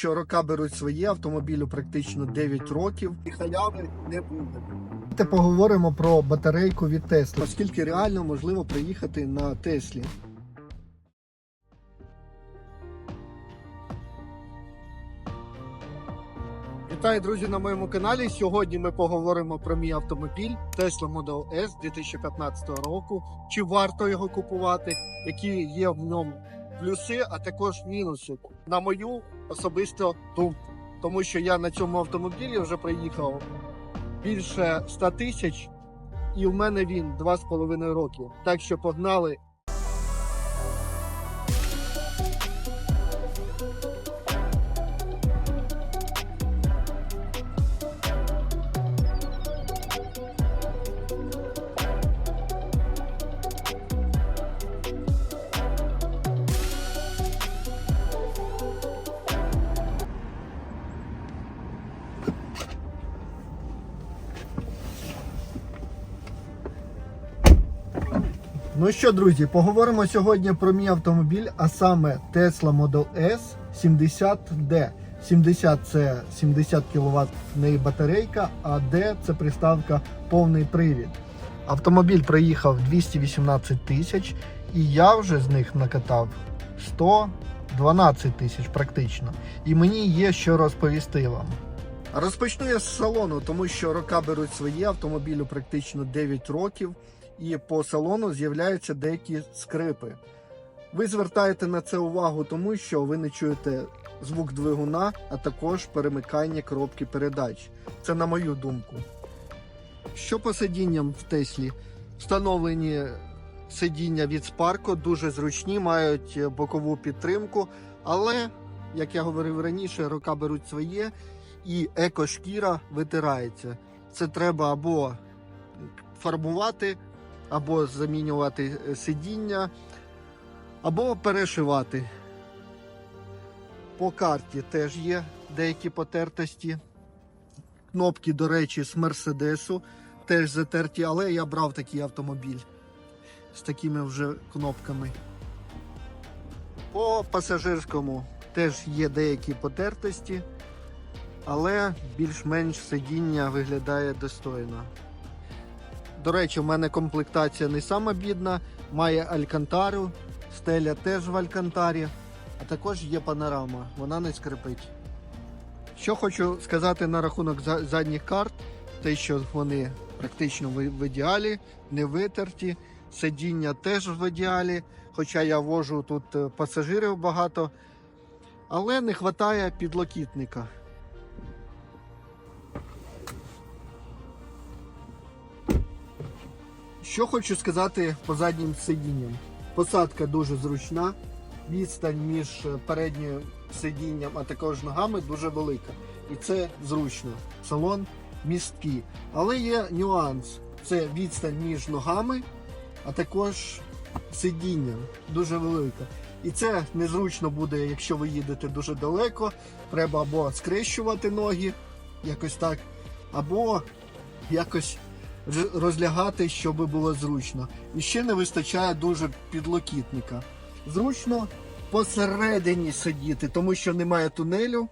що рока беруть своє автомобілю практично 9 років і халяви не буде. Давайте поговоримо про батарейку від Tesla, оскільки реально можливо приїхати на Теслі. Вітаю, друзі, на моєму каналі. Сьогодні ми поговоримо про мій автомобіль Tesla Model S 2015 року. Чи варто його купувати, які є в ньому плюси, а також мінуси. На мою особисту думку. Тому що я на цьому автомобілі вже проїхав більше 100 тисяч, і в мене він 2,5 роки. Так що погнали. Ну що, друзі, поговоримо сьогодні про мій автомобіль, а саме Tesla Model S 70D. 70 це 70 кВт в неї батарейка, а D це приставка повний привід. Автомобіль проїхав 218 тисяч, і я вже з них накатав 112 тисяч практично. І мені є що розповісти вам. Розпочну я з салону, тому що рока беруть своє автомобілю практично 9 років, і по салону з'являються деякі скрипи. Ви звертаєте на це увагу, тому що ви не чуєте звук двигуна, а також перемикання коробки передач. Це на мою думку. Що по сидінням в Теслі? Встановлені сидіння від Sparco, дуже зручні, мають бокову підтримку, але, як я говорив раніше, рока беруть своє і екошкіра витирається. Це треба або фарбувати, або замінювати е, сидіння, або перешивати. По карті теж є деякі потертості. Кнопки, до речі, з Мерседесу теж затерті, але я брав такий автомобіль з такими вже кнопками. По пасажирському теж є деякі потертості, але більш-менш сидіння виглядає достойно. До речі, в мене комплектація не сама бідна, має алькантару, стеля теж в алькантарі, а також є панорама, вона не скрипить. Що хочу сказати на рахунок задніх карт, те, що вони практично в, ідеалі, не витерті, сидіння теж в ідеалі, хоча я вожу тут е, пасажирів багато, але не вистачає підлокітника. Що хочу сказати по заднім сидінням. Посадка дуже зручна, відстань між е, переднім сидінням, а також ногами дуже велика. І це зручно. Салон місткий. Але є нюанс: це відстань між ногами, а також сидінням дуже велика. І це незручно буде, якщо ви їдете дуже далеко. Треба або скрещувати ноги, якось так, або якось розлягати, щоб було зручно. І ще не вистачає дуже підлокітника. Зручно посередині сидіти, тому що немає тунелю,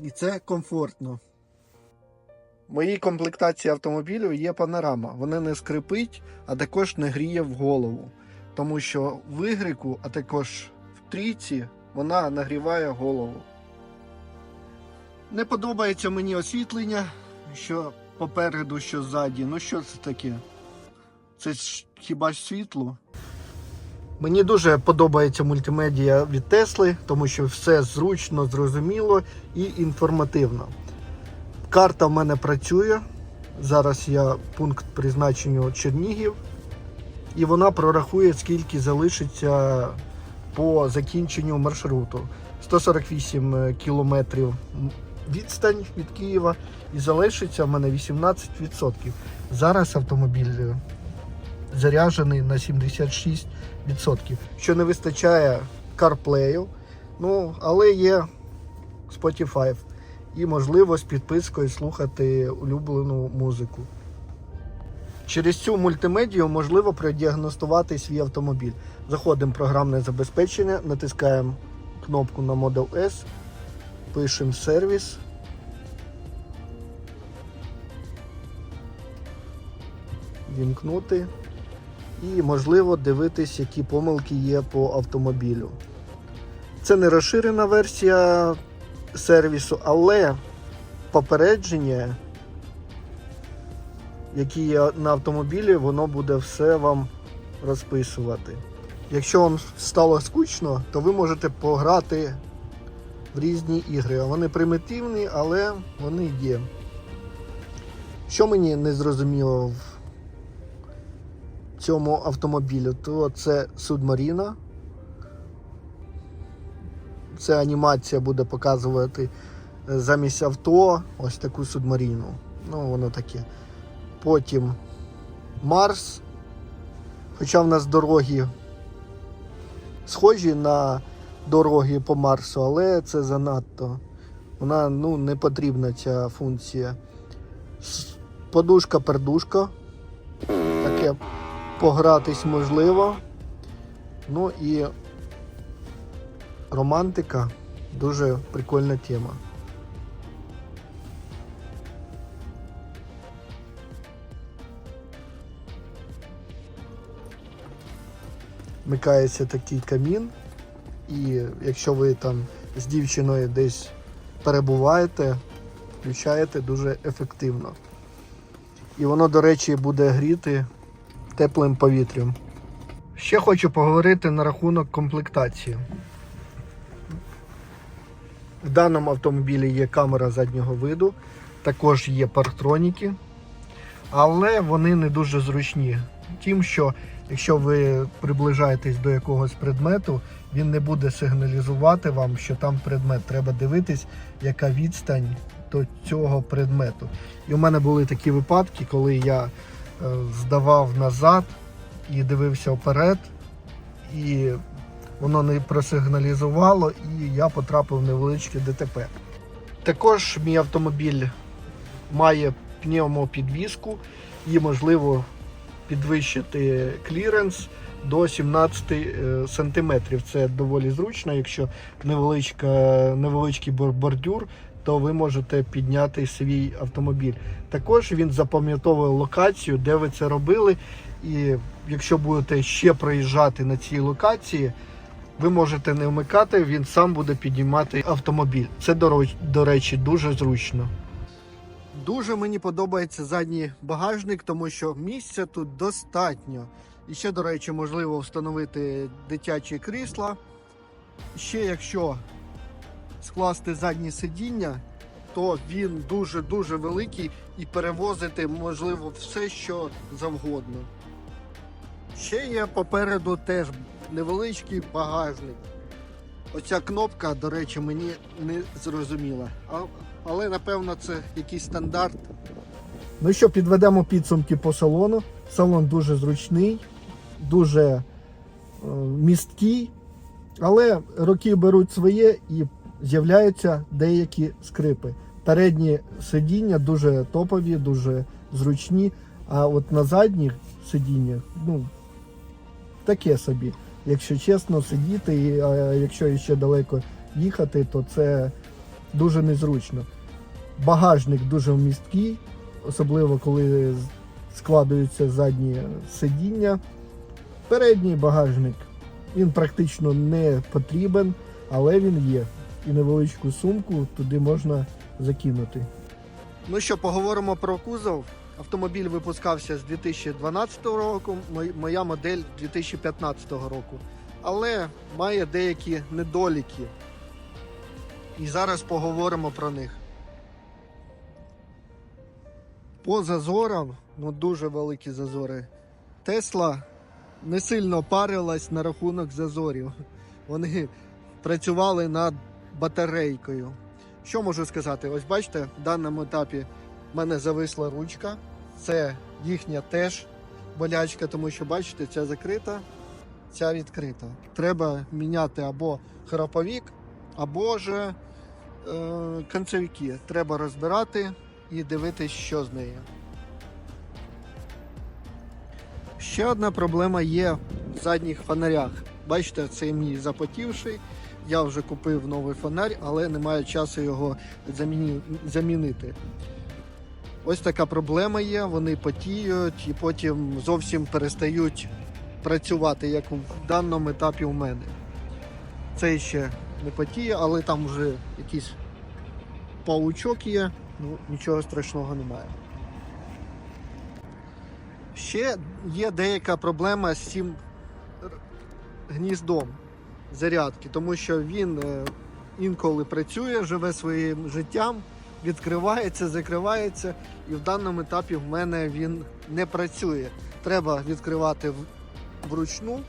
і це комфортно. В моїй комплектації автомобілю є панорама. Вона не скрипить, а також не гріє в голову. Тому що в вигрику, а також в трійці, вона нагріває голову. Не подобається мені освітлення, що попереду, що ззаді. Ну що це таке? Це ж хіба ж світло? Мені дуже подобається мультимедіа від Тесли, тому що все зручно, зрозуміло і інформативно. Карта в мене працює. Зараз я пункт призначення Чернігів. І вона прорахує, скільки залишиться по закінченню маршруту. 148 кілометрів відстань від Києва і залишиться в мене 18%. Зараз автомобіль е, заряджений на 76%, що не вистачає CarPlay, ну, але є Spotify і можливо з підпискою слухати улюблену музику. Через цю мультимедію можливо продіагностувати свій автомобіль. Заходимо в програмне забезпечення, натискаємо кнопку на Model S Пишемо сервіс. Вімкнути. І можливо дивитись, які помилки є по автомобілю. Це не розширена версія сервісу, але попередження, які є на автомобілі, воно буде все вам розписувати. Якщо вам стало скучно, то ви можете пограти в різні ігри. Вони примітивні, але вони є. Що мені не зрозуміло в цьому автомобілі, то це Субмаріна. Це анімація буде показувати е, замість авто ось таку субмаріну. Ну, воно таке. Потім Марс. Хоча в нас дороги схожі на дороги по Марсу, але це занадто. Вона ну, не потрібна ця функція. Подушка-пердушка. Таке погратись можливо. Ну і романтика дуже прикольна тема. Вмикається такий камін, і якщо ви там з дівчиною десь перебуваєте, включаєте дуже ефективно. І воно, до речі, буде гріти теплим повітрям. Ще хочу поговорити на рахунок комплектації. В даному автомобілі є камера заднього виду, також є парктроніки, але вони не дуже зручні. Тим, що якщо ви приближаєтесь до якогось предмету, він не буде сигналізувати вам, що там предмет. Треба дивитись, яка відстань до цього предмету. І у мене були такі випадки, коли я здавав назад і дивився вперед, і воно не просигналізувало, і я потрапив в невеличке ДТП. Також мій автомобіль має пневмопідвіску і можливо підвищити кліренс до 17 е, сантиметрів. Це доволі зручно, якщо невеличка, невеличкий бордюр, то ви можете підняти свій автомобіль. Також він запам'ятовує локацію, де ви це робили. І якщо будете ще проїжджати на цій локації, ви можете не вмикати, він сам буде піднімати автомобіль. Це, до речі, дуже зручно. Дуже мені подобається задній багажник, тому що місця тут достатньо. І ще, до речі, можливо встановити дитячі крісла. Ще якщо скласти заднє сидіння, то він дуже-дуже великий і перевозити можливо все, що завгодно. Ще є попереду теж невеличкий багажник. Оця кнопка, до речі, мені не зрозуміла. Але напевно це якийсь стандарт. Ну що, підведемо підсумки по салону. Салон дуже зручний, дуже е, місткий, але роки беруть своє і з'являються деякі скрипи. Передні сидіння дуже топові, дуже зручні, а от на задніх сидіннях, ну, таке собі. Якщо чесно, сидіти, і а якщо ще далеко їхати, то це дуже незручно. Багажник дуже вмісткий, особливо коли складуються задні сидіння. Передній багажник він практично не потрібен, але він є. І невеличку сумку туди можна закинути. Ну що, поговоримо про кузов. Автомобіль випускався з 2012 року, моя модель 2015 року. Але має деякі недоліки. І зараз поговоримо про них. По зазорам, ну дуже великі зазори. Тесла не сильно парилась на рахунок зазорів. Вони працювали над батарейкою. Що можу сказати? Ось бачите, в даному етапі в мене зависла ручка. Це їхня теж болячка, тому що бачите, ця закрита, ця відкрита. Треба міняти або храповік, або ж е, концевики. Треба розбирати і дивитись, що з нею. Ще одна проблема є в задніх фонарях. Бачите, це мій запотівший. Я вже купив новий фонарь, але немає часу його заміні- замінити. Ось така проблема є. Вони потіють і потім зовсім перестають працювати, як в даному етапі у мене. Цей ще не потіє, але там вже якийсь паучок є, ну нічого страшного немає. Ще є деяка проблема з цим гніздом зарядки, тому що він е, інколи працює, живе своїм життям, відкривається, закривається, і в даному етапі в мене він не працює. Треба відкривати вручну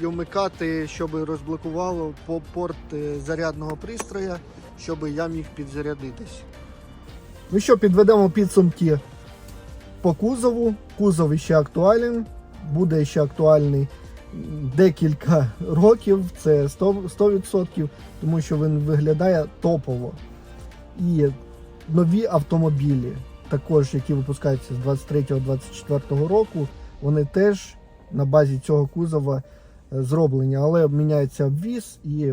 і вмикати, щоб розблокувало по порт е, зарядного пристрою, щоб я міг підзарядитись. Ну що, підведемо підсумки по кузову. Кузов ще актуален, буде ще актуальний декілька років, це 100%, 100% тому що він виглядає топово. І нові автомобілі, також які випускаються з 23-24 року, вони теж на базі цього кузова е, зроблені, але міняється обвіз і,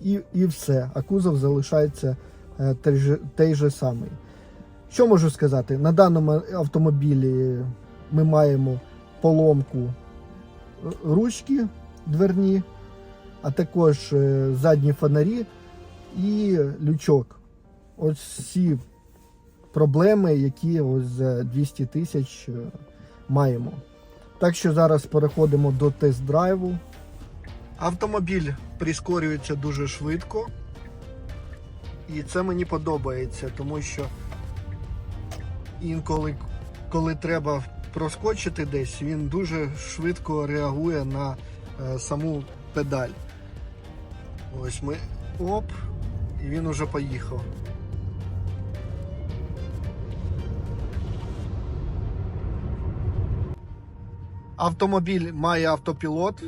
і, і все. А кузов залишається е, той же, той же самий. Що можу сказати? На даному автомобілі ми маємо поломку ручки дверні, а також е, задні фонарі і лючок. Ось всі проблеми, які ось за 200 тисяч е, маємо. Так що зараз переходимо до тест-драйву. Автомобіль прискорюється дуже швидко. І це мені подобається, тому що інколи, коли треба проскочити десь, він дуже швидко реагує на е, саму педаль. Ось ми оп, і він уже поїхав. Автомобіль має автопілот,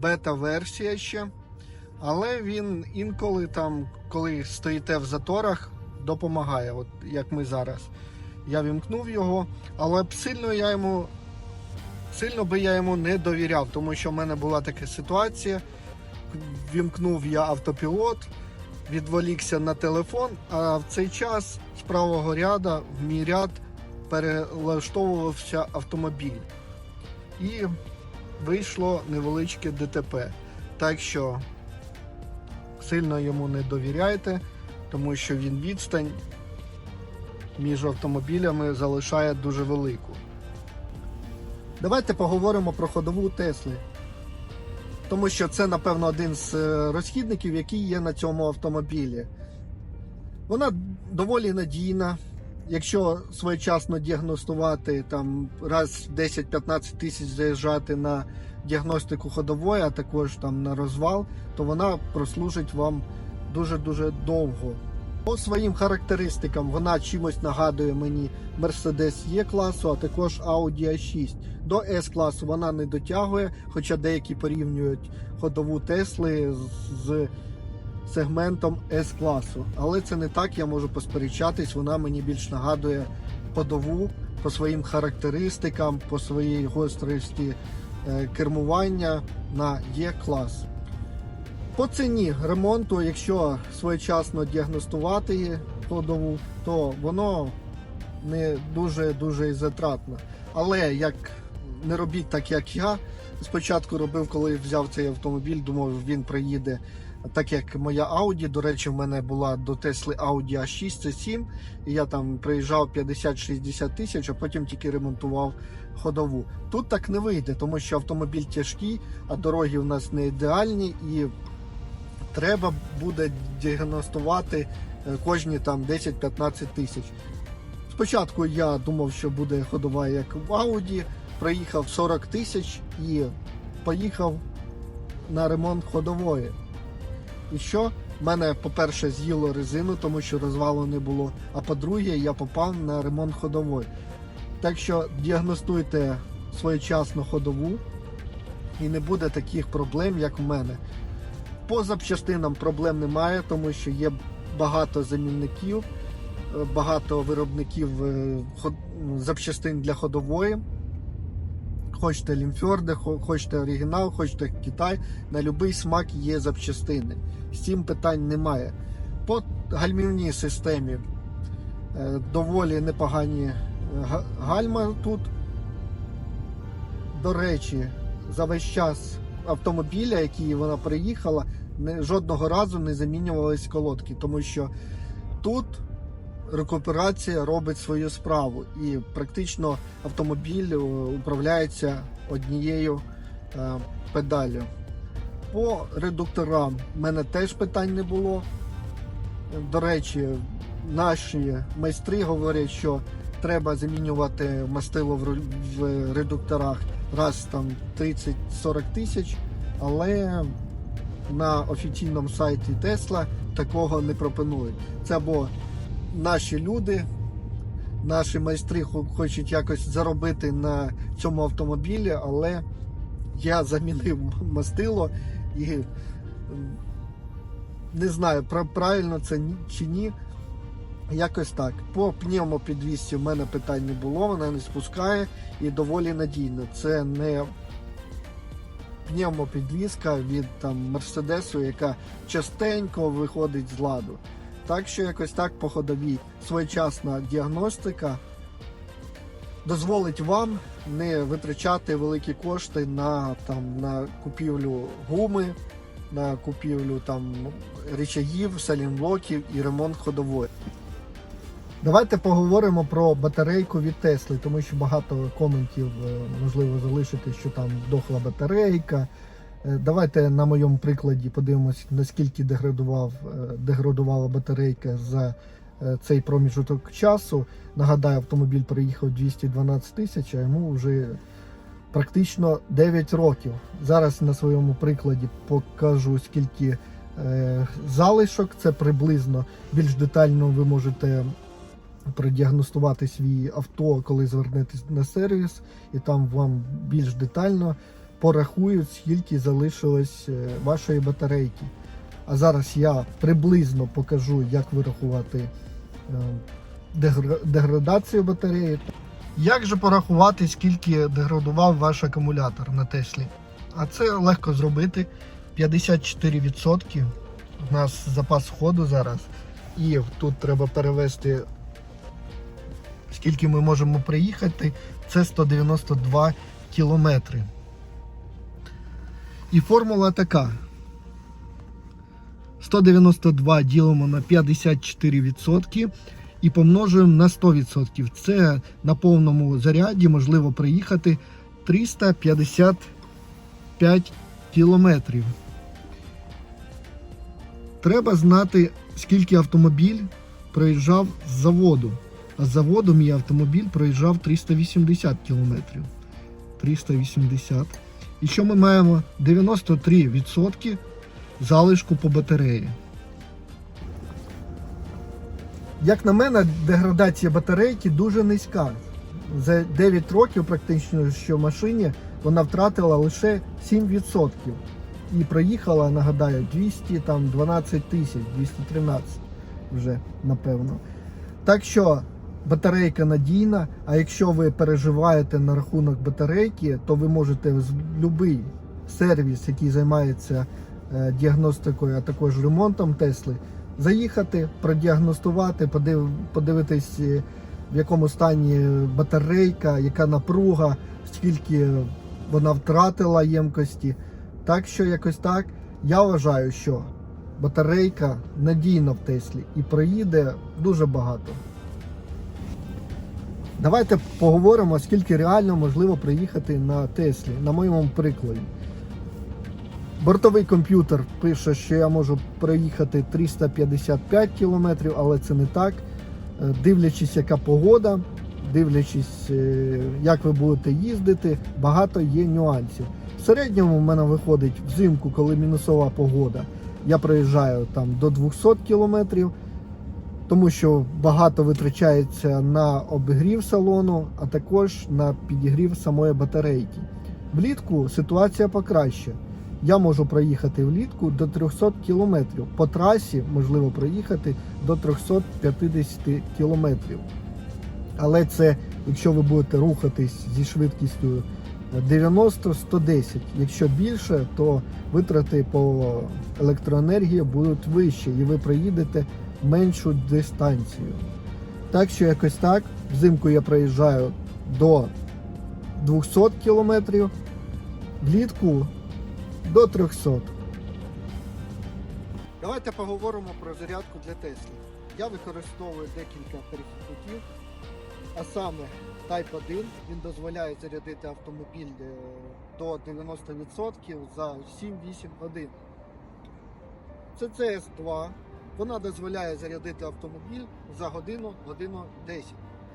бета-версія ще. Але він інколи там, коли стоїте в заторах, допомагає, от як ми зараз. Я вімкнув його, але б сильно я йому сильно би я йому не довіряв, тому що в мене була така ситуація. Вімкнув я автопілот, відволікся на телефон, а в цей час з правого ряда в мій ряд перелаштовувався автомобіль. І вийшло невеличке ДТП. Так що сильно йому не довіряйте, тому що він відстань між автомобілями залишає дуже велику. Давайте поговоримо про ходову Тесли. Тому що це, напевно, один з е, розхідників, який є на цьому автомобілі. Вона доволі надійна. Якщо своєчасно діагностувати, там раз в 10-15 тисяч заїжджати на діагностику ходової, а також там на розвал, то вона прослужить вам дуже-дуже довго. По своїм характеристикам вона чимось нагадує мені Mercedes E класу, а також Audi A6. До S класу вона не дотягує, хоча деякі порівнюють ходову Тесли з- сегментом S класу. Але це не так, я можу посперечатись. Вона мені більш нагадує ходову по своїм характеристикам, по своїй гострості е, кермування на Е клас. По ціні ремонту, якщо своєчасно діагностувати ходову, то воно не дуже дуже і затратно. Але як не робіть так, як я. Спочатку робив, коли взяв цей автомобіль, думав, він приїде так як моя Audi. До речі, в мене була до Тесли Audi A6 C7, і я там приїжджав 50-60 тисяч, а потім тільки ремонтував ходову. Тут так не вийде, тому що автомобіль тяжкий, а дороги у нас не ідеальні і треба буде діагностувати е, кожні там 10-15 тисяч. Спочатку я думав, що буде ходова як в Audi, проїхав 40 тисяч і поїхав на ремонт ходової. І що? Мене, по-перше, з'їло резину, тому що розвалу не було. А по-друге, я попав на ремонт ходової. Так що діагностуйте своєчасно ходову і не буде таких проблем, як в мене. По запчастинам проблем немає, тому що є багато замінників, е, багато виробників е, запчастин для ходової. хочете лімфьорди, хо- хочете оригінал, хочете Китай. На будь-який смак є запчастини. З цим питань немає. По гальмівній системі е, доволі непогані гальма тут. До речі, за весь час автомобіля, який вона приїхала, жодного разу не замінювались колодки, тому що тут рекуперація робить свою справу, і практично автомобіль е, управляється однією е, педаллю. По редукторам в мене теж питань не було. До речі, наші майстри говорять, що треба замінювати мастило в редукторах раз там 30-40 тисяч, але на офіційному сайті Tesla такого не пропонують. Це або наші люди, наші майстри хочуть якось заробити на цьому автомобілі, але я замінив мастило і не знаю, правильно це чи ні. Якось так. По пневмопідвісці в мене питань не було, вона не спускає і доволі надійно. Це не пневмопідвізка від там Мерседесу, яка частенько виходить з ладу. Так що якось так по ходовій своєчасна діагностика дозволить вам не витрачати великі кошти на, там, на купівлю гуми, на купівлю там речагів, салінблоків і ремонт ходової. Давайте поговоримо про батарейку від Тесли, тому що багато коментів е, можливо залишити, що там дохла батарейка. Е, Давайте на моєму прикладі подивимось, наскільки деградував, е, деградувала батарейка за цей проміжок часу. Нагадаю, автомобіль приїхав 212 тисяч, а йому вже практично 9 років. Зараз на своєму прикладі покажу, скільки залишок. Це приблизно більш детально ви можете продіагностувати свій авто, коли звернетесь на сервіс, і там вам більш детально порахують, скільки залишилось е, вашої батарейки. А зараз я приблизно покажу, як вирахувати е, деградацію батареї. Як же порахувати, скільки деградував ваш акумулятор на Теслі? А це легко зробити. 54% у нас запас ходу зараз. І тут треба перевести, скільки ми можемо приїхати. Це 192 кілометри. І формула така. 192 ділимо на 54% і помножуємо на 100%. Це на повному заряді можливо приїхати 355 кілометрів. Треба знати, скільки автомобіль проїжджав з заводу. А заводу мій автомобіль проїжджав 380 кілометрів. 380. І що ми маємо? 93% залишку по батареї. Як на мене, деградація батарейки дуже низька. За 9 років, практично, що в машині вона втратила лише 7%. І проїхала, нагадаю, 212 тисяч, 213 вже, напевно. Так що батарейка надійна, а якщо ви переживаєте на рахунок батарейки, то ви можете в будь-який сервіс, який займається е, діагностикою, а також ремонтом Тесли, заїхати, продіагностувати, подив, подивитись, е, в якому стані батарейка, яка напруга, скільки вона втратила ємкості. Так що якось так. Я вважаю, що батарейка надійна в Теслі і проїде дуже багато. Давайте поговоримо, скільки реально можливо приїхати на Теслі, на моєму прикладі. Бортовий комп'ютер пише, що я можу проїхати 355 кілометрів, але це не так. Е, Дивлячись, яка погода, дивлячись, е, як ви будете їздити, багато є нюансів. В середньому в мене виходить взимку, коли мінусова погода, я проїжджаю там до 200 кілометрів, тому що багато витрачається на обігрів салону, а також на підігрів самої батарейки. Влітку ситуація покраща. Я можу проїхати влітку до 300 кілометрів. По трасі можливо проїхати до 350 кілометрів. Але це якщо ви будете рухатись зі швидкістю 90-110. Якщо більше, то витрати по електроенергії будуть вищі, і ви проїдете меншу дистанцію. Так що якось так. Взимку я проїжджаю до 200 км, влітку до 300. Давайте поговоримо про зарядку для Тесли. Я використовую декілька перехідників, а саме Type 1. Він дозволяє зарядити автомобіль е, до 90% за 7-8 годин. Це CS2. Вона дозволяє зарядити автомобіль за годину, годину 10.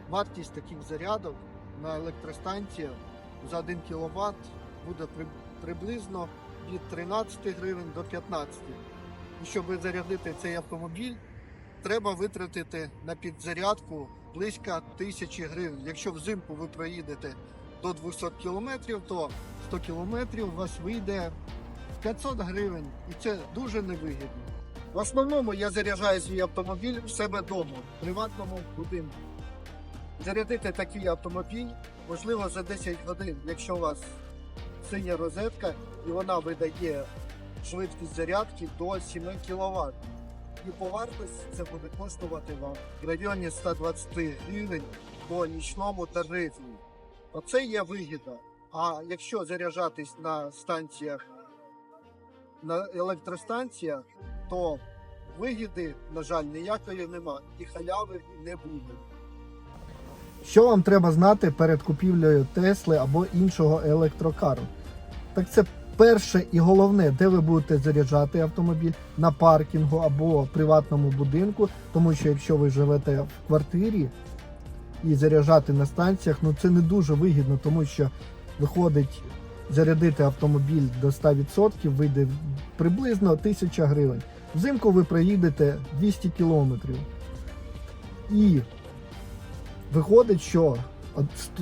Вартість таких зарядок на електростанціях за 1 кВт буде приблизно від 13 гривень до 15. І щоб зарядити цей автомобіль, треба витратити на підзарядку близько 1000 гривень. Якщо взимку ви проїдете до 200 км, то 100 км у вас вийде 500 гривень, і це дуже невигідно. В основному я заряджаю свій автомобіль в себе вдома, в приватному будинку. Зарядити такий автомобіль можливо за 10 годин, якщо у вас синя розетка і вона видає швидкість зарядки до 7 кВт. І по вартості це буде коштувати вам в районі 120 гривень по нічному тарифі. Оце є вигіда. А якщо заряджатись на станціях, на електростанціях, то вигіди, на жаль, ніякої нема і халяви не буде. Що вам треба знати перед купівлею Тесли або іншого електрокару? Так це перше і головне, де ви будете заряджати автомобіль на паркінгу або приватному будинку, тому що якщо ви живете в квартирі і заряджати на станціях, ну це не дуже вигідно, тому що виходить зарядити автомобіль до 100% вийде приблизно 1000 гривень. Взимку ви проїдете 200 кілометрів. І виходить, що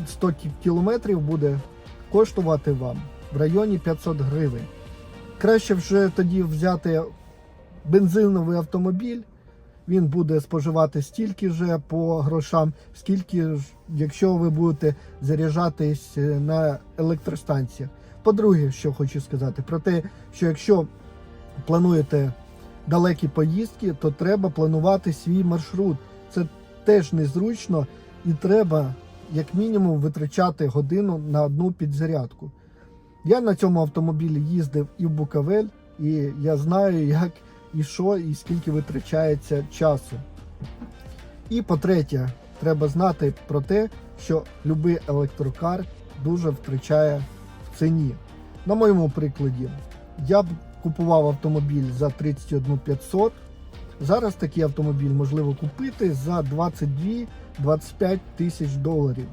100 кілометрів буде коштувати вам в районі 500 гривень. Краще вже тоді взяти бензиновий автомобіль. Він буде споживати стільки же по грошам, скільки ж, якщо ви будете заряджатись е, на електростанціях. По-друге, що хочу сказати, про те, що якщо плануєте далекі поїздки, то треба планувати свій маршрут. Це теж незручно і треба як мінімум витрачати годину на одну підзарядку. Я на цьому автомобілі їздив і в Буковель, і я знаю, як і що, і скільки витрачається часу. І по-третє, треба знати про те, що будь-який електрокар дуже втрачає в ціні. На моєму прикладі, я б купував автомобіль за 31 500. Зараз такий автомобіль можливо купити за 22-25 тисяч доларів.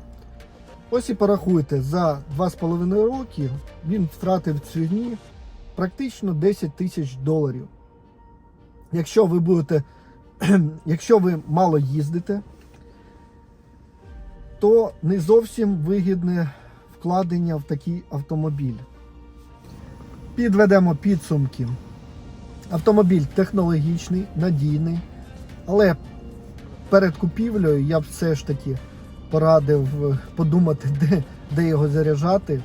Ось і порахуйте, за 2,5 роки він втратив в ціні практично 10 тисяч доларів. Якщо ви будете, якщо ви мало їздите, то не зовсім вигідне вкладення в такий автомобіль. Підведемо підсумки. Автомобіль технологічний, надійний, але перед купівлею я б все ж таки порадив е, подумати, де, де його заряджати.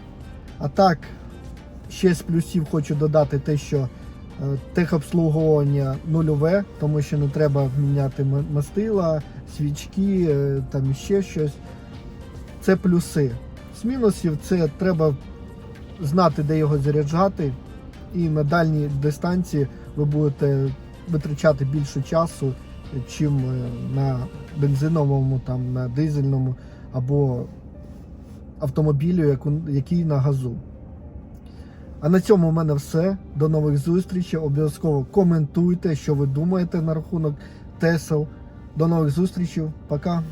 А так, ще з плюсів хочу додати те, що е, техобслуговування нульове, тому що не треба міняти мастила, свічки, е, там ще щось. Це плюси. З мінусів це треба знати, де його заряджати, і на дальній дистанції ви будете витрачати більше часу, чим е, на бензиновому, там, на дизельному або автомобілю, який на газу. А на цьому в мене все. До нових зустрічей. Обов'язково коментуйте, що ви думаєте на рахунок Тесел. До нових зустрічей. Пока.